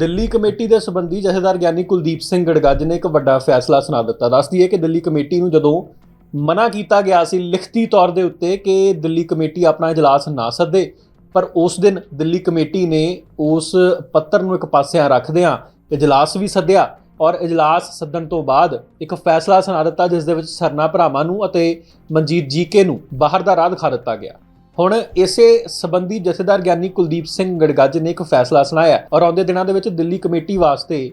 Delhi committee ਦੇ ਸੰਬੰਧੀ ਜਥੇਦਾਰ ਗਿਆਨੀ ਕੁਲਦੀਪ ਸਿੰਘ ਗੜਗੱਜ ਨੇ ਇੱਕ ਵੱਡਾ ਫੈਸਲਾ ਸੁਣਾ ਦਿੱਤਾ। ਦੱਸਦੀ ਹੈ ਕਿ ਦਿੱਲੀ ਕਮੇਟੀ ਨੂੰ ਜਦੋਂ ਮਨਾ ਕੀਤਾ ਗਿਆ ਸੀ, ਲਿਖਤੀ ਤੌਰ ਦੇ ਉੱਤੇ ਕਿ ਦਿੱਲੀ ਕਮੇਟੀ ਆਪਣਾ ਇਜਲਾਸ ਨਾ ਸੱਦੇ, ਪਰ ਉਸ ਦਿਨ ਦਿੱਲੀ ਕਮੇਟੀ ਨੇ ਉਸ ਪੱਤਰ ਨੂੰ ਇੱਕ ਪਾਸਿਆਂ ਰੱਖਦਿਆਂ ਇਜਲਾਸ ਵੀ ਸੱਦਿਆ ਔਰ ਇਜਲਾਸ ਸੱਦਣ ਤੋਂ ਬਾਅਦ ਇੱਕ ਫੈਸਲਾ ਸੁਣਾ ਦਿੱਤਾ, ਜਿਸ ਦੇ ਵਿੱਚ ਸਰਨਾ ਭਰਾਵਾਂ ਨੂੰ ਅਤੇ ਮਨਜੀਤ ਜੀਕੇ ਨੂੰ ਬਾਹਰ ਦਾ ਰਾਹ ਦਿਖਾ ਦਿੱਤਾ ਗਿਆ। ਹੁਣ ਇਸੇ ਸੰਬੰਧੀ ਜਥੇਦਾਰ ਗਿਆਨੀ ਕੁਲਦੀਪ ਸਿੰਘ ਗੜਗੱਜ ਨੇ ਇੱਕ ਫੈਸਲਾ ਸੁਣਾਇਆ ਔਰ ਆਉਂਦੇ ਦਿਨਾਂ ਦੇ ਵਿੱਚ ਦਿੱਲੀ ਕਮੇਟੀ ਵਾਸਤੇ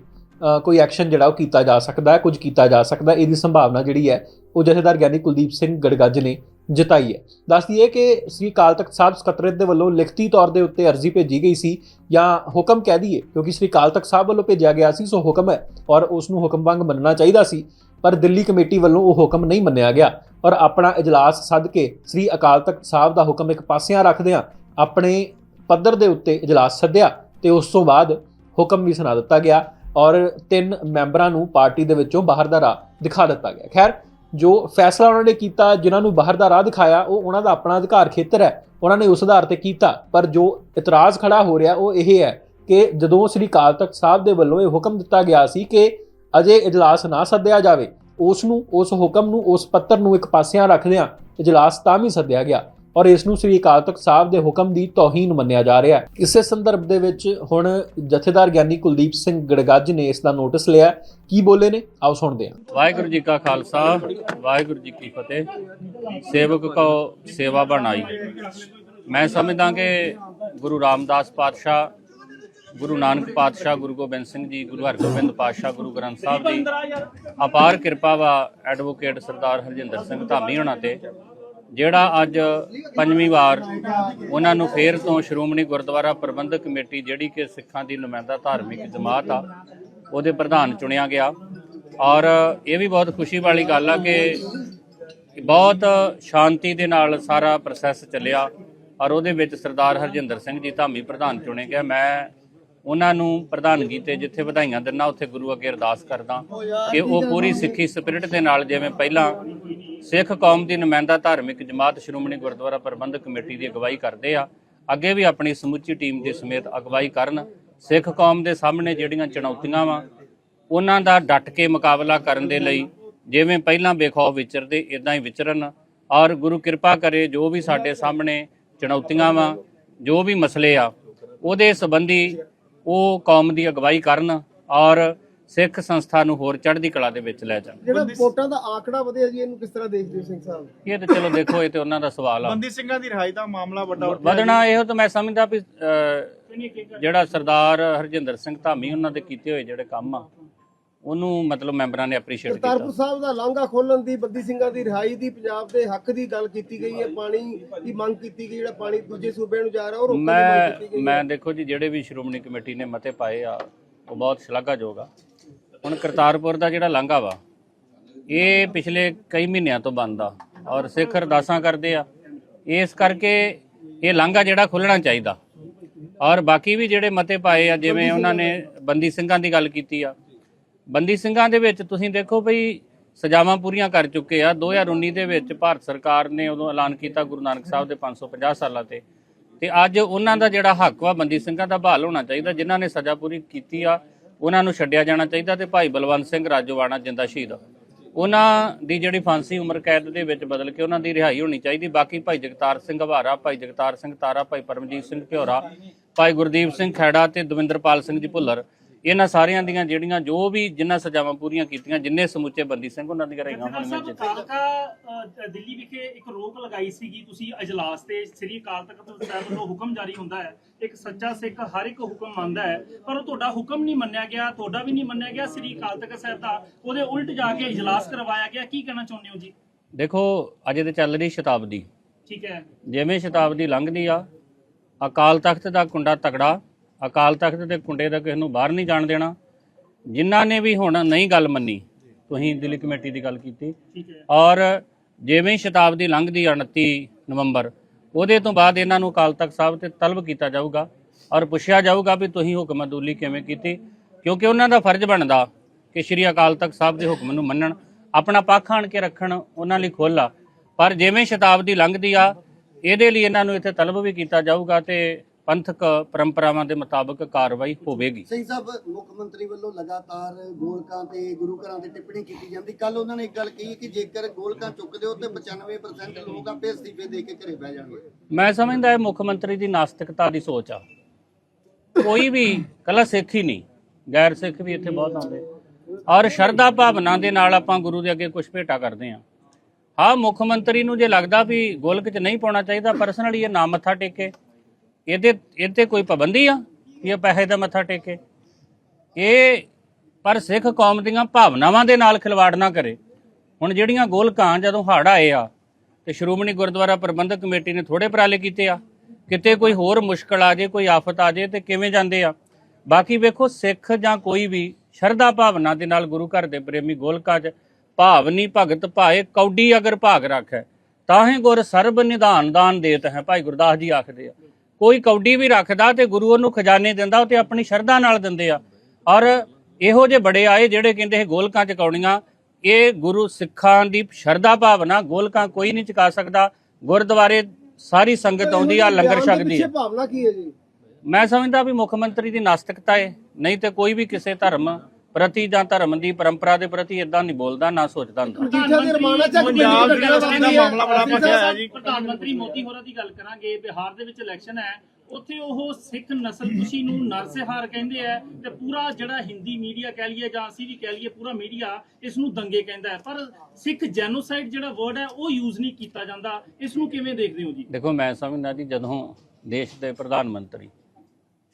ਕੋਈ ਐਕਸ਼ਨ ਜਿਹੜਾ ਉਹ ਕੀਤਾ ਜਾ ਸਕਦਾ ਹੈ, ਕੁਝ ਕੀਤਾ ਜਾ ਸਕਦਾ ਇਹਦੀ ਸੰਭਾਵਨਾ ਜਿਹੜੀ ਹੈ, ਉਹ ਜਥੇਦਾਰ ਗਿਆਨੀ ਕੁਲਦੀਪ ਸਿੰਘ ਗੜਗੱਜ ਨੇ ਜਤਾਈ ਹੈ। ਦੱਸਦੀ ਹੈ ਕਿ ਸ੍ਰੀ ਅਕਾਲ ਤਖਤ ਸਾਹਿਬ ਸਕੱਤਰੇਤ ਦੇ ਵੱਲੋਂ ਲਿਖਤੀ ਤੌਰ ਦੇ ਉੱਤੇ ਅਰਜ਼ੀ ਭੇਜੀ ਗਈ ਸੀ ਜਾਂ ਹੁਕਮ ਕਹਿ ਦਈਏ, ਕਿਉਂਕਿ ਸ੍ਰੀ ਅਕਾਲ ਤਖਤ ਸਾਹਿਬ ਵੱਲੋਂ ਭੇਜਿਆ ਗਿਆ ਸੀ, ਸੋ ਹੁਕਮ ਹੈ ਔਰ ਉਸ ਨੂੰ ਹੁਕਮ ਵਾਂਗ ਮੰਨਣਾ ਚਾਹੀਦਾ ਸੀ, ਪਰ ਦਿੱਲੀ ਕਮੇਟੀ ਵੱਲੋਂ ਉਹ ਹੁਕਮ ਨਹੀਂ ਮੰਨਿਆ ਗਿਆ। ਔਰ ਆਪਣਾ ਇਜਲਾਸ ਸੱਦ ਕੇ ਸ੍ਰੀ ਅਕਾਲ ਤਖਤ ਸਾਹਿਬ ਦਾ ਹੁਕਮ ਇੱਕ ਪਾਸਿਆਂ ਰੱਖਦਿਆਂ ਆਪਣੇ ਪੱਧਰ ਦੇ ਉੱਤੇ ਇਜਲਾਸ ਸੱਦਿਆ ਤੇ ਉਸ ਤੋਂ ਬਾਅਦ ਹੁਕਮ ਵੀ ਸੁਣਾ ਦਿੱਤਾ ਗਿਆ ਔਰ ਤਿੰਨ ਮੈਂਬਰਾਂ ਨੂੰ ਪਾਰਟੀ ਦੇ ਵਿੱਚੋਂ ਬਾਹਰ ਦਾ ਰਾਹ ਦਿਖਾ ਦਿੱਤਾ ਗਿਆ। ਖੈਰ, ਜੋ ਫੈਸਲਾ ਉਹਨਾਂ ਨੇ ਕੀਤਾ, ਜਿਨ੍ਹਾਂ ਨੂੰ ਬਾਹਰ ਦਾ ਰਾਹ ਦਿਖਾਇਆ, ਉਹ ਉਹਨਾਂ ਦਾ ਆਪਣਾ ਅਧਿਕਾਰ ਖੇਤਰ ਹੈ। ਉਹਨਾਂ ਨੇ ਉਸ ਆਧਾਰ ਤੇ ਕੀਤਾ, ਪਰ ਜੋ ਇਤਰਾਜ਼ ਖੜਾ ਹੋ ਰਿਹਾ ਉਹ ਇਹ ਹੈ ਕਿ ਜਦੋਂ ਸ੍ਰੀ ਅਕਾਲ ਤਖਤ ਸਾਹਿਬ ਦੇ ਵੱਲੋਂ ਇਹ ਹੁਕਮ ਦਿੱਤਾ ਗਿਆ ਸੀ ਕਿ ਅਜੇ ਇਜਲਾਸ ਨਾ ਸੱਦਿਆ ਜਾਵੇ ਉਸ ਨੂੰ, ਉਸ ਹੁਕਮ ਨੂੰ, ਉਸ ਪੱਤਰ ਨੂੰ ਇੱਕ ਪਾਸਿਆਂ ਰੱਖਦਿਆਂ ਇਜਲਾਸ ਤਾਂ ਵੀ ਸੱਦਿਆ ਗਿਆ ਔਰ ਇਸ ਨੂੰ ਸ੍ਰੀ ਅਕਾਲ ਤਖਤ ਸਾਹਿਬ ਦੇ ਹੁਕਮ ਦੀ ਤੋਹੀਨ ਮੰਨਿਆ ਜਾ ਰਿਹਾ ਹੈ। ਇਸੇ ਸੰਦਰਭ ਦੇ ਵਿੱਚ ਹੁਣ ਜਥੇਦਾਰ ਗਿਆਨੀ ਕੁਲਦੀਪ ਸਿੰਘ ਗੜਗੱਜ ਨੇ ਇਸ ਦਾ ਨੋਟਿਸ ਲਿਆ ਕੀ ਬੋਲੇ ਨੇ? ਆਓ ਸੁਣਦੇ ਹਾਂ। ਵਾਹਿਗੁਰੂ ਜੀ ਕਾ ਖਾਲਸਾ, ਵਾਹਿਗੁਰੂ ਜੀ ਕੀ ਫਤਿਹ। ਸੇਵਕ ਕੋ ਸੇਵਾ ਬਣਾਈ। ਮੈਂ ਸਮਝਦਾ ਕਿ ਗੁਰੂ ਰਾਮਦਾਸ ਪਾਤਸ਼ਾਹ ਗੁਰੂ ਨਾਨਕ ਪਾਤਸ਼ਾਹ ਗੁਰੂ ਗੋਬਿੰਦ ਸਿੰਘ ਜੀ, ਗੁਰੂ ਹਰਗੋਬਿੰਦ ਪਾਤਸ਼ਾਹ, ਗੁਰੂ ਗ੍ਰੰਥ ਸਾਹਿਬ ਦੀ ਅਪਾਰ ਕਿਰਪਾ ਵਾ ਐਡਵੋਕੇਟ ਸਰਦਾਰ ਹਰਜਿੰਦਰ ਸਿੰਘ ਧਾਮੀ ਹੋਣਾ ਤੇ, ਜਿਹੜਾ ਅੱਜ ਪੰਜਵੀਂ ਵਾਰ ਉਹਨਾਂ ਨੂੰ ਫੇਰ ਤੋਂ ਸ਼੍ਰੋਮਣੀ ਗੁਰਦੁਆਰਾ ਪ੍ਰਬੰਧਕ ਕਮੇਟੀ ਜਿਹੜੀ ਕਿ ਸਿੱਖਾਂ ਦੀ ਨੁਮਾਇੰਦਾ ਧਾਰਮਿਕ ਜਮਾਤ ਆ, ਉਹਦੇ ਪ੍ਰਧਾਨ ਚੁਣਿਆ ਗਿਆ। ਔਰ ਇਹ ਵੀ ਬਹੁਤ ਖੁਸ਼ੀ ਵਾਲੀ ਗੱਲ ਆ ਕਿ ਬਹੁਤ ਸ਼ਾਂਤੀ ਦੇ ਨਾਲ ਸਾਰਾ ਪ੍ਰੋਸੈਸ ਚੱਲਿਆ। ਔਰ ਉਹਦੇ ਵਿੱਚ ਸਰਦਾਰ ਹਰਜਿੰਦਰ ਸਿੰਘ ਜੀ ਧਾਮੀ ਪ੍ਰਧਾਨ ਚੁਣੇ ਗਿਆ ਮੈਂ ਉਹਨਾਂ ਨੂੰ ਪ੍ਰਧਾਨਗੀ ਤੇ ਜਿੱਥੇ ਵਧਾਈਆਂ ਦਿੰਦਾ, ਉੱਥੇ ਗੁਰੂ ਅੱਗੇ ਅਰਦਾਸ ਕਰਦਾ ਕਿ ਉਹ ਪੂਰੀ ਸਿੱਖੀ ਸਪਿਰਿਟ ਦੇ ਨਾਲ, ਜਿਵੇਂ ਪਹਿਲਾਂ ਸਿੱਖ ਕੌਮ ਦੀ ਨੁਮਾਇੰਦਾ ਧਾਰਮਿਕ ਜਮਾਤ ਸ਼੍ਰੋਮਣੀ ਗੁਰਦੁਆਰਾ ਪ੍ਰਬੰਧਕ ਕਮੇਟੀ ਦੀ ਅਗਵਾਈ ਕਰਦੇ ਆ, ਅੱਗੇ ਵੀ ਆਪਣੀ ਸਮੁੱਚੀ ਟੀਮ ਦੇ ਸਮੇਤ ਅਗਵਾਈ ਕਰਨ, ਸਿੱਖ ਕੌਮ ਦੇ ਸਾਹਮਣੇ ਜਿਹੜੀਆਂ ਚੁਣੌਤੀਆਂ ਵਾ, ਉਹਨਾਂ ਦਾ ਡਟ ਕੇ ਮੁਕਾਬਲਾ ਕਰਨ ਦੇ ਲਈ, ਜਿਵੇਂ ਪਹਿਲਾਂ ਬੇਖੌਫ ਵਿਚਰਦੇ ਇਦਾਂ ਹੀ ਵਿਚਰਨ, ਔਰ ਗੁਰੂ ਕਿਰਪਾ ਕਰੇ ਜੋ ਵੀ ਸਾਡੇ ਸਾਹਮਣੇ ਚੁਣੌਤੀਆਂ ਵਾ, ਜੋ ਵੀ ਮਸਲੇ ਆ, ਉਹਦੇ ਸੰਬੰਧੀ ਉਹ ਕੌਮ ਦੀ ਅਗਵਾਈ ਕਰਨ ਔਰ ਸਿੱਖ ਸੰਸਥਾ ਨੂੰ ਹੋਰ ਚੜ੍ਹਦੀ ਕਲਾ ਦੇ ਵਿੱਚ ਲੈ ਜਾਣ। ਜਿਹੜਾ ਵੋਟਾਂ ਦਾ ਆંકੜਾ ਵਧਿਆ ਜੀ ਇਹਨੂੰ ਕਿਸ ਤਰ੍ਹਾਂ ਦੇਖਦੇ ਹੋ ਸਿੰਘ ਸਾਹਿਬ? ਇਹ ਤੇ ਚਲੋ ਦੇਖੋ ਇਹ ਤੇ ਉਹਨਾਂ ਦਾ ਸਵਾਲ ਆ। ਬੰਦੀ ਸਿੰਘਾਂ ਦੀ ਰਿਹਾਈ ਦਾ ਮਾਮਲਾ ਵੱਡਾ ਉੱਠਿਆ ਵਧਣਾ ਇਹੋ ਤਾਂ ਮੈਂ ਸਮਝਦਾ ਵੀ ਜਿਹੜਾ ਸਰਦਾਰ ਹਰਜਿੰਦਰ ਸਿੰਘ ਧਾਮੀ ਉਹਨਾਂ ਦੇ ਕੀਤੇ ਹੋਏ ਜਿਹੜੇ ਕੰਮ ਆ ਉਹਨੂੰ ਮਤਲਬ ਮੈਂਬਰਾਂ ਨੇ ਐਪਰੀਸ਼ੀਏਟ ਕੀਤਾ। ਕਰਤਾਰਪੁਰ ਸਾਹਿਬ ਦਾ ਲਾਂਘਾ ਖੋਲਣ ਦੀ ਬੰਦੀ ਸਿੰਘਾਂ ਦੀ ਰਿਹਾਈ ਦੀ ਪੰਜਾਬ ਦੇ ਹੱਕ ਦੀ ਗੱਲ ਕੀਤੀ ਗਈ ਹੈ ਪਾਣੀ ਦੀ ਮੰਗ ਕੀਤੀ ਗਈ ਜਿਹੜਾ ਪਾਣੀ ਦੂਜੇ ਸੂਬਿਆਂ ਨੂੰ ਜਾ ਰਿਹਾ ਉਹ ਰੋਕਣ ਦੀ ਮੰਗ ਮੈਂ ਕੀਤੀ ਗਈ ਮੈਂ ਦੇਖੋ ਜੀ ਜਿਹੜੇ ਵੀ ਸ਼੍ਰੋਮਣੀ ਕਮੇਟੀ ਨੇ ਮਤੇ ਪਾਏ ਆ ਉਹ ਬਹੁਤ ਸ਼ਲਾਘਾਯੋਗ ਆ। ਹੁਣ ਕਰਤਾਰਪੁਰ ਦਾ ਜਿਹੜਾ ਲਾਂਘਾ ਵਾ ਇਹ ਪਿਛਲੇ ਕਈ ਮਹੀਨਿਆਂ ਤੋਂ ਬੰਦ ਆ ਔਰ ਸਿੱਖ ਅਰਦਾਸਾਂ ਕਰਦੇ ਆ। ਇਸ ਕਰਕੇ ਇਹ ਲਾਂਘਾ ਜਿਹੜਾ ਖੁੱਲਣਾ ਚਾਹੀਦਾ। ਔਰ ਬਾਕੀ ਵੀ ਜਿਹੜੇ ਮਤੇ ਪਾਏ ਆ ਜਿਵੇਂ ਉਹਨਾਂ ਨੇ ਬੰਦੀ ਸਿੰਘਾਂ ਦੀ ਗੱਲ ਕੀਤੀ ਆ ਬੰਦੀ ਸਿੰਘਾਂ ਦੇ ਵਿੱਚ ਤੁਸੀਂ ਦੇਖੋ ਭਈ ਸਜ਼ਾਵਾਂ ਪੂਰੀਆਂ ਕਰ ਚੁੱਕੇ ਆ। 2019 ਦੇ ਵਿੱਚ ਭਾਰਤ ਸਰਕਾਰ ਨੇ ਉਦੋਂ ਐਲਾਨ ਕੀਤਾ ਗੁਰੂ ਨਾਨਕ ਸਾਹਿਬ ਦੇ 550 ਸਾਲਾਂ ਤੇ। ਤੇ ਅੱਜ ਉਹਨਾਂ ਦਾ ਜਿਹੜਾ ਹੱਕ ਵਾ ਬੰਦੀ ਸਿੰਘਾਂ ਦਾ ਬਹਾਲ ਹੋਣਾ ਚਾਹੀਦਾ, ਜਿਨ੍ਹਾਂ ਨੇ ਸਜ਼ਾ ਪੂਰੀ ਕੀਤੀ ਆ, ਉਹਨਾਂ ਨੂੰ ਛੱਡਿਆ ਜਾਣਾ ਚਾਹੀਦਾ ਤੇ ਭਾਈ ਬਲਵੰਤ ਸਿੰਘ ਰਾਜੋਵਾਣਾ ਜਿੰਦਾ ਸ਼ਹੀਦ। ਉਹਨਾਂ ਦੀ ਜਿਹੜੀ ਫਾਂਸੀ ਉਮਰ ਕੈਦ ਦੇ ਵਿੱਚ ਬਦਲ ਕੇ ਉਹਨਾਂ ਦੀ ਰਿਹਾਈ ਹੋਣੀ ਚਾਹੀਦੀ। ਬਾਕੀ ਭਾਈ ਜਗਤਾਰ ਸਿੰਘ ਹਵਾਰਾ ਭਾਈ ਜਗਤਾਰ ਸਿੰਘ ਤਾਰਾ, ਭਾਈ ਪਰਮਜੀਤ ਸਿੰਘ ਭਿਓਰਾ ਭਾਈ ਗੁਰਦੀਪ ਸਿੰਘ ਖੈੜਾ ਤੇ ਦਵਿੰਦਰਪਾਲ ਸਿੰਘ ਜੀ ਭੁੱਲਰ ਇਹਨਾਂ ਸਾਰਿਆਂ ਦੀਆਂ ਜਿਹੜੀਆਂ ਜੋ ਵੀ ਜਿਨ੍ਹਾਂ ਸਜ਼ਾਵਾਂ ਪੂਰੀਆਂ ਕੀਤੀਆਂ ਜਿੰਨੇ ਸਮੁੱਚੇ ਬੰਦੀ ਸਿੰਘ ਉਹਨਾਂ ਦੀਆਂ ਚਾਹੀਦੀਆਂ ਕਾਲਕਾ ਅ, ਦਿੱਲੀ ਵਿਖੇ ਇੱਕ ਰੋਕ ਲਗਾਈ ਸੀਗੀ ਤੁਸੀਂ ਅਜਲਾਸ ਤੇ ਸ੍ਰੀ ਅਕਾਲ ਤਖਤ ਸਾਹਿਬ ਵੱਲੋਂ ਹੁਕਮ ਜਾਰੀ ਹੁੰਦਾ ਹੈ। ਇੱਕ ਸੱਚਾ ਸਿੱਖ ਹਰ ਇੱਕ ਹੁਕਮ ਮੰਨਦਾ ਹੈ ਪਰ ਉਹ ਤੁਹਾਡਾ ਹੁਕਮ ਨਹੀਂ ਮੰਨਿਆ ਗਿਆ ਤੁਹਾਡਾ ਵੀ ਨਹੀਂ ਮੰਨਿਆ ਗਿਆ ਸ੍ਰੀ ਅਕਾਲ ਤਖਤ ਸਾਹਿਬ ਦਾ ਉਹਦੇ ਉਲਟ ਜਾ ਕੇ ਇਜਲਾਸ ਕਰਵਾਇਆ ਗਿਆ ਕੀ ਕਹਿਣਾ ਚਾਹੁੰਦੇ ਹੋ ਜੀ? ਦੇਖੋ ਅਜੇ ਤੇ ਚੱਲ ਰਹੀ ਸ਼ਤਾਬਦੀ। ਠੀਕ ਹੈ। ਜਿਵੇਂ ਸ਼ਤਾਬਦੀ ਲੰਘਦੀ ਆ ਅਕਾਲ ਤਖਤ ਦਾ ਕੁੰਡਾ ਤਗੜਾ ਅਕਾਲ ਤਖਤ ਦੇ ਕੁੰਡੇ ਦਾ ਕਿਸੇ ਨੂੰ ਬਾਹਰ ਨਹੀਂ ਜਾਣ ਦੇਣਾ। ਜਿਨ੍ਹਾਂ ਨੇ ਵੀ ਹੁਣ ਨਹੀਂ ਗੱਲ ਮੰਨੀ ਤੁਸੀਂ ਦਿੱਲੀ ਕਮੇਟੀ ਦੀ ਗੱਲ ਕੀਤੀ। ਔਰ ਜਿਵੇਂ ਹੀ ਸ਼ਤਾਬਦੀ ਲੰਘਦੀ ਆ 29 ਨਵੰਬਰ ਉਹਦੇ ਤੋਂ ਬਾਅਦ ਇਹਨਾਂ ਨੂੰ ਅਕਾਲ ਤਖਤ ਸਾਹਿਬ ਤੇ ਤਲਬ ਕੀਤਾ ਜਾਊਗਾ ਔਰ ਪੁੱਛਿਆ ਜਾਊਗਾ ਵੀ ਤੁਸੀਂ ਹੁਕਮ ਅਦੂਲੀ ਕਿਵੇਂ ਕੀਤੀ ਕਿਉਂਕਿ ਉਹਨਾਂ ਦਾ ਫਰਜ਼ ਬਣਦਾ ਕਿ ਸ਼੍ਰੀ ਅਕਾਲ ਤਖਤ ਸਾਹਿਬ ਦੇ ਹੁਕਮ ਨੂੰ ਮੰਨਣ ਆਪਣਾ ਪੱਖ ਆਣ ਕੇ ਰੱਖਣ ਉਹਨਾਂ ਲਈ ਖੁੱਲ੍ਹ ਆ। ਪਰ ਜਿਵੇਂ ਸ਼ਤਾਬਦੀ ਲੰਘਦੀ ਆ ਇਹਦੇ ਲਈ ਇਹਨਾਂ ਨੂੰ ਇੱਥੇ ਤਲਬ ਵੀ ਕੀਤਾ ਜਾਊਗਾ ਤੇ ਪੰਥਕ ਪਰੰਪਰਾਵਾਂ ਦੇ ਮੁਤਾਬਕ ਕਾਰਵਾਈ ਹੋਵੇਗੀ। ਸਿੰਘ ਸਾਹਿਬ ਮੁੱਖ ਮੰਤਰੀ ਵੱਲੋਂ ਲਗਾਤਾਰ ਗੋਲਕਾਂ ਤੇ ਗੁਰੂ ਘਰਾਂ ਤੇ ਟਿੱਪਣੀ ਕੀਤੀ ਜਾਂਦੀ। ਕੱਲ ਉਹਨਾਂ ਨੇ ਇੱਕ ਗੱਲ ਕਹੀ ਕਿ ਜੇਕਰ ਗੋਲਕਾਂ ਚੁੱਕਦੇ ਹੋ ਤੇ 95% ਲੋਕ ਆਪੇ ਅਸਤੀਫੇ ਦੇ ਕੇ ਘਰੇ ਬਹਿ ਜਾਣਗੇ। ਮੈਂ ਸਮਝਦਾ ਇਹ ਮੁੱਖ ਮੰਤਰੀ ਦੀ ਨਾਸਤਿਕਤਾ ਦੀ ਸੋਚ ਆ। ਕੋਈ ਵੀ ਕੱਲਾ ਸਿੱਖ ਹੀ ਨਹੀਂ। ਗੈਰ ਸਿੱਖ ਵੀ ਇੱਥੇ ਬਹੁਤ ਆਉਂਦੇ। ਔਰ ਸ਼ਰਧਾ ਭਾਵਨਾ ਦੇ ਨਾਲ ਆਪਾਂ ਗੁਰੂ ਦੇ ਅੱਗੇ ਕੁਝ ਭੇਟਾ ਕਰਦੇ ਆ ਹਾਂ ਮੁੱਖ ਮੰਤਰੀ ਨੂੰ ਜੇ ਲੱਗਦਾ ਵੀ ਗੋਲਕ 'ਚ ਨਹੀਂ ਪਾਉਣਾ ਚਾਹੀਦਾ ਪਰਸਨਲੀ ਇਹ ਨਾ ਮੱਥਾ ਟੇਕੇ। ਇਹਦੇ ਇਹਦੇ ਕੋਈ ਪਾਬੰਦੀ ਆ ਕਿ ਇਹ ਪੈਸੇ ਦਾ ਮੱਥਾ ਟੇਕੇ? ਇਹ ਪਰ ਸਿੱਖ ਕੌਮ ਦੀਆਂ ਭਾਵਨਾਵਾਂ ਦੇ ਨਾਲ ਖਿਲਵਾੜ ਨਾ ਕਰੇ। ਹੁਣ ਜਿਹੜੀਆਂ ਗੋਲਕਾਂ ਜਦੋਂ ਹੜ੍ਹ ਆਏ ਆ, ਤੇ ਸ਼੍ਰੋਮਣੀ ਗੁਰਦੁਆਰਾ ਪ੍ਰਬੰਧਕ ਕਮੇਟੀ ਨੇ ਥੋੜੇ ਉਪਰਾਲੇ ਕੀਤੇ ਆ, ਕਿਤੇ ਕੋਈ ਹੋਰ ਮੁਸ਼ਕਲ ਆ ਜੇ, ਕੋਈ ਆਫਤ ਆ ਜੇ, ਤੇ ਕਿਵੇਂ ਜਾਂਦੇ ਆ? ਬਾਕੀ ਵੇਖੋ, ਸਿੱਖ ਜਾਂ ਕੋਈ ਵੀ ਸ਼ਰਧਾ ਭਾਵਨਾ ਦੇ ਨਾਲ ਗੁਰੂ ਘਰ ਦੇ ਪ੍ਰੇਮੀ ਗੋਲਕਾਂ 'ਚ ਭਾਵਨੀ ਭਗਤ ਭਾਏ, ਕੌਡੀ ਅਗਰ ਭਾਗ ਰੱਖੈ ਤਾਹੇ ਗੁਰ ਸਰਬ ਨਿਧਾਨ ਦਾਨ ਦੇਤ ਹੈ, ਭਾਈ ਗੁਰਦਾਸ ਜੀ ਆਖਦੇ ਆ। ਕੋਈ ਕੌਡੀ ਵੀ ਰੱਖਦਾ ਤੇ ਗੁਰੂ ਉਹਨੂੰ ਖਜ਼ਾਨੇ ਦਿੰਦਾ ਉਹ ਤੇ ਆਪਣੀ ਸ਼ਰਧਾ ਨਾਲ ਦਿੰਦੇ ਆ। ਔਰ ਇਹੋ ਜਿਹੇ ਬੜੇ ਆਏ ਜਿਹੜੇ ਕਹਿੰਦੇ ਇਹ ਗੋਲਕਾਂ ਚ ਕੌੜੀਆਂ ਇਹ ਗੁਰੂ ਸਿੱਖਾਂ ਦੀ ਸ਼ਰਧਾ ਭਾਵਨਾ ਗੋਲਕਾਂ ਕੋਈ ਨਹੀਂ ਚੁਕਾ ਸਕਦਾ। ਗੁਰਦੁਆਰੇ ਸਾਰੀ ਸੰਗਤ ਆਉਂਦੀ ਆ ਲੰਗਰ ਛਕਦੀ ਆ। ਭਾਵਨਾ ਕੀ ਹੈ ਜੀ? ਮੈਂ ਸਮਝਦਾ ਵੀ ਮੁੱਖ ਮੰਤਰੀ ਦੀ ਨਾਸਤਿਕਤਾ ਹੈ ਨਹੀਂ ਤੇ ਕੋਈ ਵੀ ਕਿਸੇ ਧਰਮ ਪ੍ਰਤੀ ਜਾਂ ਧਰਮ ਦੀ ਪਰੰਪਰਾ ਦੇ ਪ੍ਰਤੀ ਇਦਾਂ ਨਹੀਂ ਬੋਲਦਾ ਨਾ ਸੋਚਦਾ ਹੁੰਦਾ। ਮਜੀਠਾ ਦੇ ਰਮਾਨਾ ਚੱਕ ਪੰਜਾਬ ਦੀ ਰਸਤੇ ਦਾ ਮਾਮਲਾ ਬੜਾ ਭਖਿਆ ਹੋਇਆ ਜੀ। ਪ੍ਰਧਾਨ ਮੰਤਰੀ ਮੋਦੀ ਹੋਰਾਂ ਦੀ ਗੱਲ ਕਰਾਂਗੇ ਬਿਹਾਰ ਦੇ ਵਿੱਚ ਇਲੈਕਸ਼ਨ ਹੈ ਉੱਥੇ ਉਹ ਸਿੱਖ ਨਸਲ ਕੁਸ਼ੀ ਨੂੰ ਨਰਸਿਹਾਰ ਕਹਿੰਦੇ ਆ ਤੇ ਪੂਰਾ ਜਿਹੜਾ ਹਿੰਦੀ ਮੀਡੀਆ ਕਹਿ ਲਈਏ ਜਾਂ ਅਸੀਂ ਵੀ ਕਹਿ ਲਈਏ ਪੂਰਾ ਮੀਡੀਆ ਇਸ ਨੂੰ ਦੰਗੇ ਕਹਿੰਦਾ ਹੈ। ਪਰ ਸਿੱਖ ਜੈਨੋਸਾਈਡ ਜਿਹੜਾ ਵਰਡ ਹੈ ਉਹ ਯੂਜ਼ ਨਹੀਂ ਕੀਤਾ ਜਾਂਦਾ। ਇਸ ਨੂੰ ਕਿਵੇਂ ਦੇਖਦੇ ਹੋ ਜੀ? ਦੇਖੋ ਮੈਂ ਸਮਝਦਾ ਜੀ ਜਦੋਂ ਦੇਸ਼ ਦੇ ਪ੍ਰਧਾਨ ਮੰਤਰੀ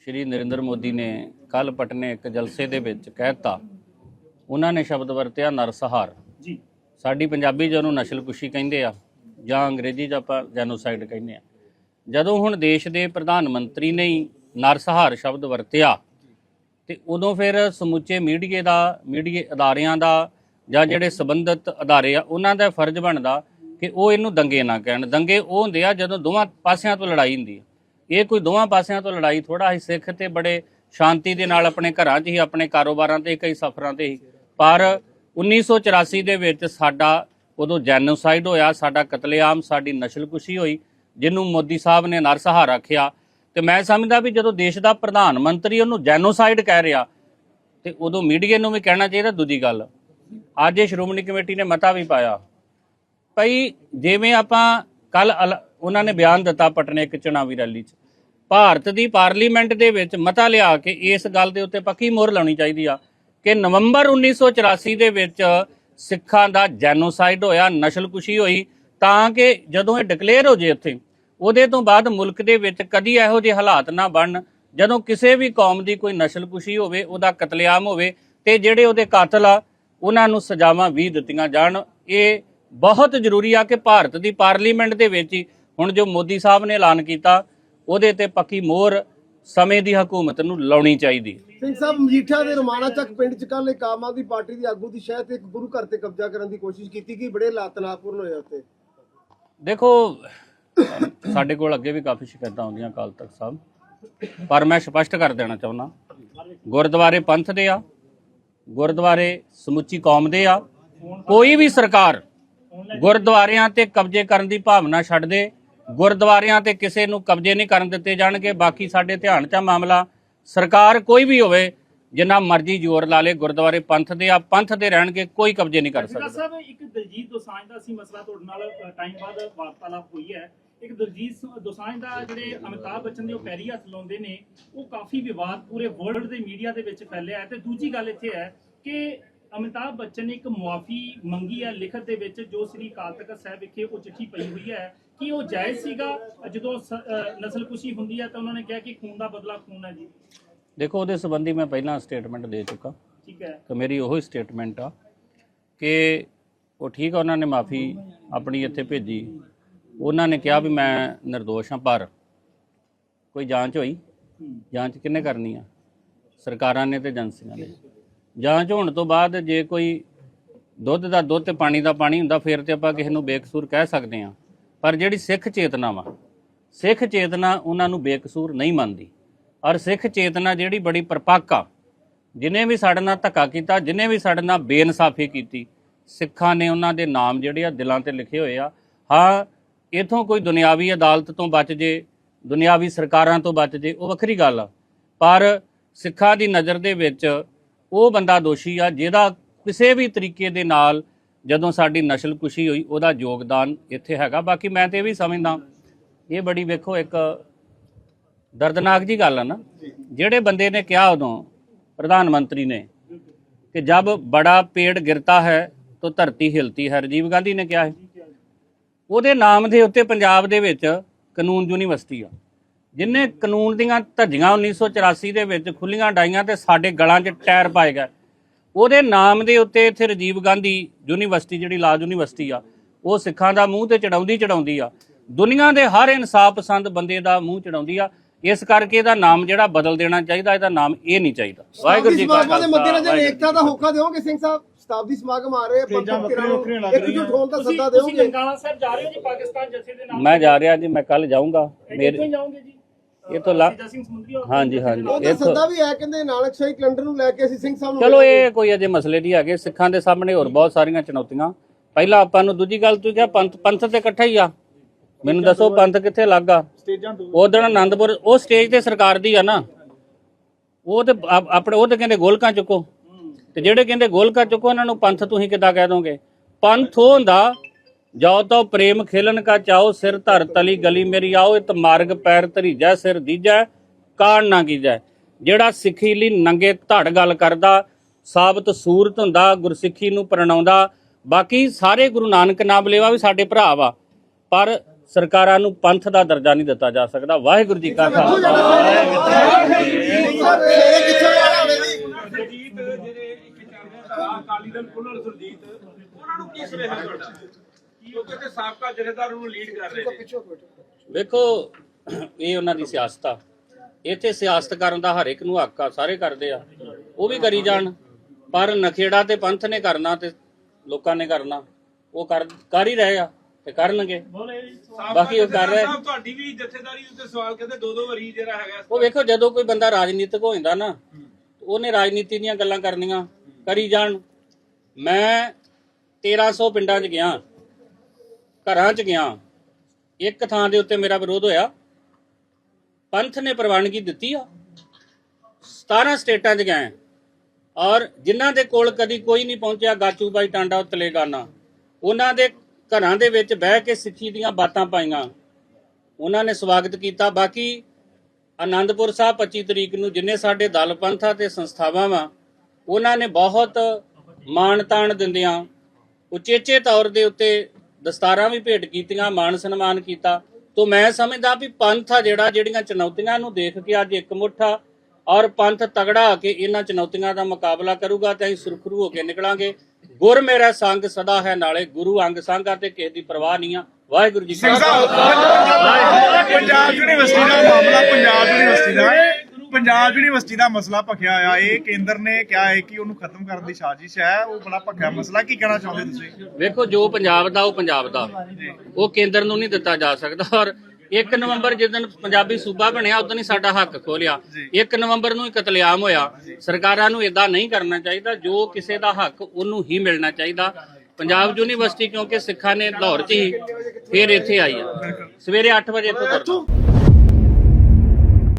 ਸ਼੍ਰੀ ਨਰਿੰਦਰ ਮੋਦੀ ਨੇ ਕੱਲ ਪਟਨੇ ਇੱਕ ਜਲਸੇ ਦੇ ਵਿੱਚ ਕਹਿਤਾ ਉਹਨਾਂ ਨੇ ਸ਼ਬਦ ਵਰਤਿਆ ਨਰਸਹਾਰ ਜੀ। ਸਾਡੀ ਪੰਜਾਬੀ 'ਚ ਉਹਨੂੰ ਨਸਲਕੁਸ਼ੀ ਕਹਿੰਦੇ ਆ ਜਾਂ ਅੰਗਰੇਜ਼ੀ 'ਚ ਆਪਾਂ ਜੈਨੋਸਾਈਡ ਕਹਿੰਦੇ ਆ। ਜਦੋਂ ਹੁਣ ਦੇਸ਼ ਦੇ ਪ੍ਰਧਾਨ ਮੰਤਰੀ ਨੇ ਹੀ ਨਰਸਹਾਰ ਸ਼ਬਦ ਵਰਤਿਆ ਤੇ ਉਦੋਂ ਫਿਰ ਸਮੁੱਚੇ ਮੀਡੀਏ ਦਾ ਮੀਡੀਆ ਅਦਾਰਿਆਂ ਦਾ ਜਾਂ ਜਿਹੜੇ ਸਬੰਧਤ ਅਦਾਰੇ ਆ ਉਹਨਾਂ ਦਾ ਫਰਜ਼ ਬਣਦਾ ਕਿ ਉਹ ਇਹਨੂੰ ਦੰਗੇ ਨਾ ਕਹਿਣ। ਦੰਗੇ ਉਹ ਹੁੰਦੇ ਆ ਜਦੋਂ ਦੋਵਾਂ ਪਾਸਿਆਂ ਤੋਂ ਲੜਾਈ ਹੁੰਦੀ ਹੈ ਇਹ ਕੋਈ ਦੋਵਾਂ ਪਾਸਿਆਂ ਤੋਂ ਲੜਾਈ ਥੋੜਾ ਹੀ ਸਿੱਖ ਤੇ ਬੜੇ ਸ਼ਾਂਤੀ ਦੇ ਨਾਲ ਆਪਣੇ ਘਰਾਂ 'ਚ ਹੀ, ਆਪਣੇ ਕਾਰੋਬਾਰਾਂ ਤੇ, ਕਈ ਸਫ਼ਰਾਂ ਤੇ ਹੀ। ਪਰ 1984 ਦੇ ਵਿੱਚ ਸਾਡਾ ਉਦੋਂ ਜੈਨੋਸਾਈਡ ਹੋਇਆ, ਸਾਡਾ ਕਤਲੇਆਮ, ਸਾਡੀ ਨਸਲਕੁਸ਼ੀ ਹੋਈ, ਜਿਹਨੂੰ ਮੋਦੀ ਸਾਹਿਬ ਨੇ ਨਰਸਹਾਰ ਰੱਖਿਆ ਤੇ ਮੈਂ ਸਮਝਦਾ ਵੀ ਜਦੋਂ ਦੇਸ਼ ਦਾ ਪ੍ਰਧਾਨ ਮੰਤਰੀ ਉਹਨੂੰ ਜੈਨੋਸਾਈਡ ਕਹਿ ਰਿਹਾ, ਤੇ ਉਦੋਂ ਮੀਡੀਆ ਨੂੰ ਵੀ ਕਹਿਣਾ ਚਾਹੀਦਾ ਦੂਜੀ ਗੱਲ। ਅੱਜ ਇਹ ਸ਼੍ਰੋਮਣੀ ਕਮੇਟੀ ਨੇ ਮਤਾ ਵੀ ਪਾਇਆ। ਭਈ ਜਿਵੇਂ ਆਪਾਂ ਕੱਲ ਉਹਨਾਂ ਨੇ ਬਿਆਨ ਦਿੱਤਾ ਪਟਨੇ ਇੱਕ ਚੁਣਾਵੀ ਰੈਲੀ 'ਚ। ਭਾਰਤ ਦੀ ਪਾਰਲੀਮੈਂਟ ਦੇ ਵਿੱਚ ਮਤਾ ਲਿਆ ਕੇ ਇਸ ਗੱਲ ਦੇ ਉੱਤੇ ਪੱਕੀ ਮੋਹਰ ਲਾਉਣੀ ਚਾਹੀਦੀ ਆ ਕਿ ਨਵੰਬਰ 1984 ਦੇ ਵਿੱਚ ਸਿੱਖਾਂ ਦਾ ਜੈਨੋਸਾਈਡ ਹੋਇਆ, ਨਸਲਕੁਸ਼ੀ ਹੋਈ, ਤਾਂ ਕਿ ਜਦੋਂ ਇਹ ਡਿਕਲੇਅਰ ਹੋ ਜੇ ਉੱਥੇ, ਉਹਦੇ ਤੋਂ ਬਾਅਦ ਮੁਲਕ ਦੇ ਵਿੱਚ ਕਦੀ ਇਹੋ ਜਿਹੇ ਹਾਲਾਤ ਨਾ ਬਣਨ, ਜਦੋਂ ਕਿਸੇ ਵੀ ਕੌਮ ਦੀ ਕੋਈ ਨਸਲਕੁਸ਼ੀ ਹੋਵੇ, ਉਹਦਾ ਕਤਲੇਆਮ ਹੋਵੇ ਤੇ ਜਿਹੜੇ ਉਹਦੇ ਕਾਤਲ ਆ, ਉਹਨਾਂ ਨੂੰ ਸਜ਼ਾਵਾਂ ਵੀ ਦਿੱਤੀਆਂ ਜਾਣ। ਇਹ ਬਹੁਤ ਜ਼ਰੂਰੀ ਆ ਕਿ ਭਾਰਤ ਦੀ ਪਾਰਲੀਮੈਂਟ ਦੇ ਵਿੱਚ ਹੀ ਹੁਣ ਜੋ ਮੋਦੀ ਸਾਹਿਬ ਨੇ ਐਲਾਨ ਕੀਤਾ ਉਹਦੇ ਤੇ ਪੱਕੀ ਮੋਹਰ ਸਮੇਂ ਦੀ ਹਕੂਮਤ ਨੂੰ ਲਾਉਣੀ ਚਾਹੀਦੀ ਸਿੰਘ ਸਾਹਿਬ ਮਜੀਠਾ ਦੇ ਰਮਾਨਾ ਚੱਕ ਪਿੰਡ ਚ ਕੱਲ ਇੱਕ ਆਮ ਆਦਮੀ ਪਾਰਟੀ ਦੀ ਆਗੂ ਦੀ ਸ਼ਹਿਰ ਤੇ ਇੱਕ ਗੁਰੂ ਘਰ ਤੇ ਕਬਜ਼ਾ ਕਰਨ ਦੀ ਕੋਸ਼ਿਸ਼ ਕੀਤੀ ਗਈ ਬੜੇ ਲਾਤਨਾਪੂਰਨ ਹੋਏ ਉੱਥੇ। ਦੇਖੋ ਸਾਡੇ ਕੋਲ ਅੱਗੇ ਵੀ ਕਾਫੀ ਸ਼ਿਕਾਇਤਾਂ ਆਉਂਦੀਆਂ ਅਕਾਲ ਤਖਤ ਸਾਹਿਬ ਪਰ ਮੈਂ ਸਪਸ਼ਟ ਕਰ ਦੇਣਾ ਚਾਹੁੰਦਾ ਗੁਰਦੁਆਰੇ ਪੰਥ ਦੇ ਆ ਗੁਰਦੁਆਰੇ ਸਮੁੱਚੀ ਕੌਮ ਦੇ ਆ ਕੋਈ ਵੀ ਸਰਕਾਰ ਗੁਰਦੁਆਰਿਆਂ ਤੇ ਕਬਜ਼ੇ ਕਰਨ ਦੀ ਭਾਵਨਾ ਛੱਡ ਦੇ ਗੁਰਦੁਆਰਿਆਂ ਤੇ ਕਿਸੇ ਨੂੰ ਕਬਜ਼ੇ ਨਹੀਂ ਕਰਨ ਦਿੱਤੇ ਜਾਣਗੇ। ਬਾਕੀ ਸਾਡੇ ਧਿਆਨ 'ਚ ਮਾਮਲਾ। ਸਰਕਾਰ ਕੋਈ ਵੀ ਹੋਵੇ ਜਿੰਨਾ ਮਰਜ਼ੀ ਜ਼ੋਰ ਲਾ ਲੇ ਗੁਰਦੁਆਰੇ ਪੰਥ ਦੇ ਆ ਪੰਥ ਦੇ ਰਹਿਣਗੇ ਕੋਈ ਕਬਜ਼ੇ ਨਹੀਂ ਕਰ ਸਕਦਾ। ਸਾਹਿਬ ਇੱਕ ਦਲਜੀਤ ਦੋਸਾਂਝ ਦਾ ਸੀ ਮਸਲਾ ਤੁਹਾਡੇ ਨਾਲ ਟਾਈਮ ਬਾਅਦ ਵਾਰਤਾਲਾਪ ਹੋਈ ਹੈ। ਇੱਕ ਦਲਜੀਤ ਦੋਸਾਂਝ ਦਾ ਜਿਹੜੇ ਅਮਿਤਾਭ ਬੱਚਨ ਦੇ ਉਹ ਪੈਰੀ ਹੱਥ ਲਾਉਂਦੇ ਨੇ ਉਹ ਕਾਫੀ ਵਿਵਾਦ ਪੂਰੇ ਵਰਲਡ ਦੇ ਮੀਡੀਆ ਦੇ ਵਿੱਚ ਫੈਲਿਆ ਹੈ। ਤੇ ਦੂਜੀ ਗੱਲ ਇੱਥੇ ਹੈ ਕਿ ਅਮਿਤਾਭ ਬੱਚਨ ਨੇ ਇੱਕ ਮੁਆਫੀ ਮੰਗੀ ਹੈ ਲਿਖਤ ਦੇ ਵਿੱਚ ਜੋ ਸ੍ਰੀ ਅਕਾਲ ਤਖਤ ਸਾਹਿਬ ਵਿਖੇ ਉਹ ਚਿੱਠੀ ਪਈ ਹੋਈ ਹੈ। ਕਿ ਉਹ ਜਾਇਜ਼ ਸੀਗਾ? ਜਦੋਂ ਨਸਲਕੁਸ਼ੀ ਹੁੰਦੀ ਹੈ ਤਾਂ ਉਹਨਾਂ ਨੇ ਕਿਹਾ ਕਿ ਖੂਨ ਦਾ ਬਦਲਾ ਖੂਨ ਹੈ ਜੀ। ਦੇਖੋ ਉਹਦੇ ਸੰਬੰਧੀ ਮੈਂ ਪਹਿਲਾਂ ਸਟੇਟਮੈਂਟ ਦੇ ਚੁੱਕਾ। ਠੀਕ ਹੈ। ਤੇ ਮੇਰੀ ਉਹੀ ਸਟੇਟਮੈਂਟ ਆ ਕਿ ਉਹ ਠੀਕ ਆ ਉਹਨਾਂ ਨੇ ਮਾਫੀ ਆਪਣੀ ਇੱਥੇ ਭੇਜੀ। ਉਹਨਾਂ ਨੇ ਕਿਹਾ ਵੀ ਮੈਂ નિર્ਦੋਸ਼ ਹਾਂ ਪਰ ਕੋਈ ਜਾਂਚ ਹੋਈ? ਜਾਂਚ ਕਿੰਨੇ ਕਰਨੀ ਆ? ਸਰਕਾਰਾਂ ਨੇ ਤੇ ਏਜੰਸੀਆਂ ਨੇ। ਜਾਂਚ ਹੋਣ ਤੋਂ ਬਾਅਦ ਜੇ ਕੋਈ ਦੁੱਧ ਦਾ ਦੁੱਧ ਤੇ ਪਾਣੀ ਦਾ ਪਾਣੀ ਹੁੰਦਾ ਫਿਰ ਤੇ ਆਪਾਂ ਕਿਸੇ ਨੂੰ ਬੇਕਸੂਰ ਕਹਿ ਸਕਦੇ ਆ। ਪਰ ਜਿਹੜੀ ਸਿੱਖ ਚੇਤਨਾ ਵਾ, ਸਿੱਖ ਚੇਤਨਾ ਉਹਨਾਂ ਨੂੰ ਬੇਕਸੂਰ ਨਹੀਂ ਮੰਨਦੀ। ਔਰ ਸਿੱਖ ਚੇਤਨਾ ਜਿਹੜੀ ਬੜੀ ਪਰਪੱਕ ਆ, ਜਿਨੇ ਵੀ ਸਾਡੇ ਨਾਲ ਧੱਕਾ ਕੀਤਾ, ਜਿਨੇ ਵੀ ਸਾਡੇ ਨਾਲ ਬੇਇਨਸਾਫੀ ਕੀਤੀ, ਸਿੱਖਾਂ ਨੇ ਉਹਨਾਂ ਦੇ ਨਾਮ ਜਿਹੜੇ ਆ ਦਿਲਾਂ ਤੇ ਲਿਖੇ ਹੋਏ ਆ। ਹਾਂ, ਇਥੋਂ ਕੋਈ ਦੁਨਿਆਵੀ ਅਦਾਲਤ ਤੋਂ ਬਚ ਜੇ, ਦੁਨਿਆਵੀ ਸਰਕਾਰਾਂ ਤੋਂ ਬਚ ਜੇ, ਉਹ ਵੱਖਰੀ ਗੱਲ ਆ। ਪਰ ਸਿੱਖਾਂ ਦੀ ਨਜ਼ਰ ਦੇ ਵਿੱਚ ਉਹ ਬੰਦਾ ਦੋਸ਼ੀ ਆ, ਜਿਹਦਾ ਕਿਸੇ ਵੀ ਤਰੀਕੇ ਦੇ ਨਾਲ ਜਦੋਂ ਸਾਡੀ ਨਸਲਕੁਸ਼ੀ ਹੋਈ, ਉਹਦਾ ਯੋਗਦਾਨ ਇੱਥੇ ਹੈਗਾ। ਬਾਕੀ ਮੈਂ ਤੇ ਇਹ ਵੀ ਸਮਝਦਾ, ਇਹ ਬੜੀ ਵੇਖੋ ਇੱਕ ਦਰਦਨਾਕ ਜੀ ਗੱਲ ਆ ਨਾ। ਜਿਹੜੇ ਬੰਦੇ ਨੇ ਕਿਹਾ ਉਦੋਂ, ਪ੍ਰਧਾਨ ਮੰਤਰੀ ਨੇ, ਕਿ ਜਬ ਬੜਾ ਪੇੜ ਗਿਰਤਾ ਹੈ, ਤਾਂ ਧਰਤੀ ਹਿਲਤੀ ਹੈ। ਰਾਜੀਵ ਗਾਂਧੀ ਨੇ ਕਿਹਾ ਹੈ ਉਹਦੇ ਨਾਮ ਦੇ ਉੱਤੇ ਪੰਜਾਬ ਦੇ ਵਿੱਚ ਕਾਨੂੰਨ ਯੂਨੀਵਰਸਿਟੀ ਆ। ਜਿਨੇ ਕਾਨੂੰਨ ਦੀਆਂ ਧੱਜੀਆਂ 1984 ਦੇ ਵਿੱਚ ਖੁੱਲੀਆਂ ਡਾਈਆਂ ਤੇ ਸਾਡੇ ਗਲਾਂ 'ਚ ਟਾਇਰ ਪਾਏ ਗਏ। ਉਹਦੇ ਨਾਮ ਦੇ ਉੱਤੇ ਇੱਥੇ ਰਾਜੀਵ ਗਾਂਧੀ ਯੂਨੀਵਰਸਿਟੀ ਜਿਹੜੀ ਲਾ ਯੂਨੀਵਰਸਿਟੀ ਆ ਉਹ ਸਿੱਖਾਂ ਦਾ ਮੂੰਹ ਤੇ ਚੜਾਉਂਦੀ ਚੜਾਉਂਦੀ ਆ। ਦੁਨੀਆ ਦੇ ਹਰ ਇਨਸਾਫ ਪਸੰਦ ਬੰਦੇ ਦਾ ਮੂੰਹ ਚੜਾਉਂਦੀ ਆ। ਇਸ ਕਰਕੇ ਇਹਦਾ ਨਾਮ ਜਿਹੜਾ ਬਦਲ ਦੇਣਾ ਚਾਹੀਦਾ ਇਹਦਾ ਨਾਮ ਇਹ ਨਹੀਂ ਚਾਹੀਦਾ। ਵਾਹਿਗੁਰੂ ਜੀ ਕਾ ਖਾਲਸਾ। ਮੱਦੇਨਜ਼ਰ ਏਕਤਾ ਦਾ ਹੋਕਾ ਦਿਓਗੇ ਸਿੰਘ ਸਾਹਿਬ? ਸ਼ਤਾਬਦੀ ਸਮਾਗਮ ਆ ਰਹੇ ਆ ਪੰਥਕ ਲੱਗ ਇੱਕਜੁੱਟ ਹੋਣ ਦਾ ਤੁਸੀਂ ਸੱਦਾ ਤੁਸੀਂ ਦਿਓਗੇ ਨਨਕਾਣਾ ਸਾਹਿਬ ਜਾ ਰਹੇ ਹੋ ਜੀ ਪਾਕਿਸਤਾਨ ਜਥੇ ਦੇ ਨਾਲ ਮੈਂ ਜਾ ਰਿਹਾ ਜੀ ਮੈਂ ਕੱਲ ਜਾਊਂਗਾ। ਕਿੱਥੇ ਮੇਰੇ ਜਾਓਗੇ ਜੀ? ਇਹ ਤੋਂ ਲਾ ਹਾਂਜੀ ਹਾਂਜੀ। ਉਹਦਾ ਇੱਥੋਂ ਸੱਦਾ ਵੀ ਹੈ ਕਹਿੰਦੇ ਨਾਨਕ ਸ਼ਾਹੀ ਕੈਲੰਡਰ ਨੂੰ ਲੈ ਕੇ ਅਸੀਂ ਸਿੰਘ ਸਾਹਿਬ ਨੂੰ ਚਲੋ ਇਹ ਕੋਈ ਅਜੇ ਮਸਲੇ ਨਹੀਂ ਹੈਗੇ। ਸਿੱਖਾਂ ਦੇ ਸਾਹਮਣੇ ਹੋਰ ਬਹੁਤ ਸਾਰੀਆਂ ਚੁਣੌਤੀਆਂ। ਪਹਿਲਾਂ ਆਪਾਂ ਨੂੰ ਦੂਜੀ ਗੱਲ ਤੂੰ ਕਿਹਾ ਪੰਥ ਪੰਥ ਤੇ ਇਕੱਠਾ ਹੀ ਆ। ਮੈਨੂੰ ਦੱਸੋ ਪੰਥ ਕਿੱਥੇ ਲੱਗਾ ਸਟੇਜਾਂ ਤੋਂ ਉਦੋਂ ਆਨੰਦਪੁਰ ਉਹ ਸਟੇਜ ਤੇ ਸਰਕਾਰ ਦੀ ਆ ਨਾ। ਉਹ ਤੇ ਆਪ- ਆਪਣੇ ਉਹ ਤੇ ਕਹਿੰਦੇ ਗੋਲਕਾਂ ਚੁੱਕੋ। ਤੇ ਜਿਹੜੇ ਕਹਿੰਦੇ ਗੋਲਕਾਂ ਚੁੱਕੋ ਉਹਨਾਂ ਨੂੰ ਪੰਥ ਤੁਸੀਂ ਕਿੱਦਾਂ ਕਹਿ ਦੋਗੇ? ਪੰਥ ਉਹ ਹੁੰਦਾ ਜਾਓ ਤਾਂ ਪ੍ਰੇਮ ਖੇਲਣ ਕਾ ਚਾਓ ਸਿਰ ਧਰ ਤਲੀ ਗਲੀ ਮੇਰੀ ਆਓ ਇਤ ਮਾਰਗ ਪੈਰ ਧਰੀਜੈ ਸਿਰ ਦੀਜੈ ਕਾਣ ਨਾ ਕੀਜੈ। ਜਿਹੜਾ ਸਿੱਖੀ ਲਈ ਨੰਗੇ ਧੜ ਗੱਲ ਕਰਦਾ ਸਾਬਤ ਸੂਰਤ ਹੁੰਦਾ ਗੁਰਸਿੱਖੀ ਨੂੰ ਪ੍ਰਣਾਉਂਦਾ। ਬਾਕੀ ਸਾਰੇ ਗੁਰੂ ਨਾਨਕ ਨਾਮ ਲੇਵਾ ਵੀ ਸਾਡੇ ਭਰਾ ਵਾ ਪਰ ਸਰਕਾਰਾਂ ਨੂੰ ਪੰਥ ਦਾ ਦਰਜਾ ਨਹੀਂ ਦਿੱਤਾ ਜਾ ਸਕਦਾ। ਵਾਹਿਗੁਰੂ ਜੀ ਕਾ ਖਾਲਸਾ। ਸੁਰਜੀਤ ਜਿਹੜੇ ਇੱਕ ਚੱਲਦਾ ਅਕਾਲੀ ਦਲ ਪੁਨਰ ਸੁਰਜੀਤ ਉਹਨਾਂ ਨੂੰ ਕੀ ਸੁਨੇਹਾ ਤੁਹਾਡਾ? ਕਿਉਂਕਿ ਤੇ ਸਾਬਕਾ ਜਥੇਦਾਰ ਨੂੰ ਲੀਡ ਕਰ ਰਹੇ ਨੇ। ਵੇਖੋ ਇਹ ਉਹਨਾਂ ਦੀ ਸਿਆਸਤ ਆ। ਇੱਥੇ ਸਿਆਸਤ ਕਰਨ ਦਾ ਹਰ ਇੱਕ ਨੂੰ ਹੱਕ ਆ ਸਾਰੇ ਕਰਦੇ ਆ। ਉਹ ਵੀ ਕਰੀ ਜਾਣ। ਪਰ ਨਖੇੜਾ ਤੇ ਪੰਥ ਨੇ ਕਰਨਾ ਤੇ ਲੋਕਾਂ ਨੇ ਕਰਨਾ। ਉਹ ਕਰ ਕਰ ਹੀ ਰਹੇ ਆ ਤੇ ਕਰਨਗੇ। ਬਾਕੀ ਉਹ ਕਰ ਰਹੇ। ਤੁਹਾਡੀ ਵੀ ਜਥੇਦਾਰੀ ਉੱਤੇ ਸਵਾਲ ਕਹਿੰਦੇ ਦੋ ਦੋ ਵਾਰੀ ਜਿਹੜਾ ਹੈਗਾ ਉਹ ਵੇਖੋ ਜਦੋਂ ਕੋਈ ਬੰਦਾ ਰਾਜਨੀਤਿਕ ਹੋ ਜਾਂਦਾ ਨਾ ਉਹਨੇ ਰਾਜਨੀਤੀ ਦੀਆਂ ਗੱਲਾਂ ਕਰਨੀਆਂ ਕਰੀ ਜਾਣ। ਮੈਂ 1300 ਪਿੰਡਾਂ 'ਚ ਗਿਆ। ਘਰਾਂ 'ਚ ਗਿਆ। ਇੱਕ ਥਾਂ ਦੇ ਉੱਤੇ ਮੇਰਾ ਵਿਰੋਧ ਹੋਇਆ। ਪੰਥ ਨੇ ਪ੍ਰਵਾਨਗੀ ਦਿੱਤੀ ਆ। 17 ਸਟੇਟਾਂ 'ਚ ਗਏ ਔਰ ਜਿਨ੍ਹਾਂ ਦੇ ਕੋਲ ਕਦੀ ਕੋਈ ਨਹੀਂ ਪਹੁੰਚਿਆ, ਗਾਚੂ ਬਾਈ ਟਾਂਡਾ, ਤਲੇਗਾਨਾ, ਉਹਨਾਂ ਦੇ ਘਰਾਂ ਦੇ ਵਿੱਚ ਬਹਿ ਕੇ ਸਿੱਖੀ ਦੀਆਂ ਬਾਤਾਂ ਪਾਈਆਂ। ਉਹਨਾਂ ਨੇ ਸਵਾਗਤ ਕੀਤਾ। ਬਾਕੀ ਆਨੰਦਪੁਰ ਸਾਹਿਬ 25 ਤਰੀਕ ਨੂੰ ਜਿੰਨੇ ਸਾਡੇ ਦਲ ਪੰਥਾਂ ਤੇ ਸੰਸਥਾਵਾਂ ਵਾ, ਉਹਨਾਂ ਨੇ ਬਹੁਤ ਮਾਣ ਤਾਣ ਦਿੰਦਿਆਂ ਉਚੇਚੇ ਤੌਰ ਦੇ ਉੱਤੇ ਦਸਤਾਰਾਂ ਵੀ ਭੇਟ ਕੀਤੀਆਂ ਮਾਣ ਸਨਮਾਨ ਕੀਤਾ। ਤੋਂ ਮੈਂ ਸਮਝਦਾ ਵੀ ਪੰਥ ਆ ਜਿਹੜਾ ਜਿਹੜੀਆਂ ਚੁਣੌਤੀਆਂ ਨੂੰ ਦੇਖ ਕੇ ਅੱਜ ਇਕਮੁੱਠ ਆ ਔਰ ਪੰਥ ਤਗੜਾ ਹੋ ਕੇ ਇਹਨਾਂ ਚੁਣੌਤੀਆਂ ਦਾ ਮੁਕਾਬਲਾ ਕਰੂਗਾ ਤੇ ਅਸੀਂ ਸੁਰਖਰੂ ਹੋ ਕੇ ਨਿਕਲਾਂਗੇ। ਗੁਰ ਮੇਰਾ ਸੰਗ ਸਦਾ ਹੈ ਨਾਲੇ ਗੁਰੂ ਅੰਗ ਸੰਗ ਆ ਤੇ ਕਿਸੇ ਦੀ ਪਰਵਾਹ ਨਹੀਂ ਆ। ਵਾਹਿਗੁਰੂ ਜੀ ਕਾ ਪੰਜਾਬ ਯੂਨੀਵਰਸਿਟੀ ਦਾ ਮਾਮਲਾ ਪੰਜਾਬ ਯੂਨੀਵਰਸਿਟੀ ਦਾ। ਪੰਜਾਬ ਯੂਨੀਵਰਸਿਟੀ ਦਾ ਮਸਲਾ ਭਖਿਆ ਹੋਇਆ। ਇਹ ਕੇਂਦਰ ਨੇ ਕਿਹਾ ਹੈ ਕਿ ਉਹਨੂੰ ਖਤਮ ਕਰਨ ਦੀ ਸਾਜ਼ਿਸ਼ ਹੈ। ਉਹ ਬੜਾ ਭਖਿਆ ਮਸਲਾ। ਕੀ ਕਹਿਣਾ ਚਾਹੁੰਦੇ ਤੁਸੀਂ? ਵੇਖੋ ਜੋ ਪੰਜਾਬ ਦਾ ਉਹ ਪੰਜਾਬ ਦਾ। ਉਹ ਕੇਂਦਰ ਨੂੰ ਨਹੀਂ ਦਿੱਤਾ ਜਾ ਸਕਦਾ। ਔਰ 1 ਨਵੰਬਰ ਜਿੱਦਣ ਪੰਜਾਬੀ ਸੂਬਾ ਬਣਿਆ ਉਦੋਂ ਹੀ ਸਾਡਾ ਹੱਕ ਖੋਲਿਆ। 1 ਨਵੰਬਰ ਨੂੰ ਹੀ ਕਤਲੇਆਮ ਹੋਇਆ। ਸਰਕਾਰਾਂ ਨੂੰ ਇਦਾਂ ਨਹੀਂ ਕਰਨਾ ਚਾਹੀਦਾ। ਜੋ ਕਿਸੇ ਦਾ ਹੱਕ ਉਹਨੂੰ ਹੀ ਮਿਲਣਾ ਚਾਹੀਦਾ। ਪੰਜਾਬ ਯੂਨੀਵਰਸਿਟੀ ਕਿਉਂਕਿ ਸਿੱਖਾਂ ਨੇ ਲਾਹੌਰ 'ਚ ਹੀ ਫਿਰ ਇੱਥੇ ਆਈ ਆ। ਸਵੇਰੇ 8 ਵਜੇ ਇੱਥੋਂ ਤੁਰਨਾ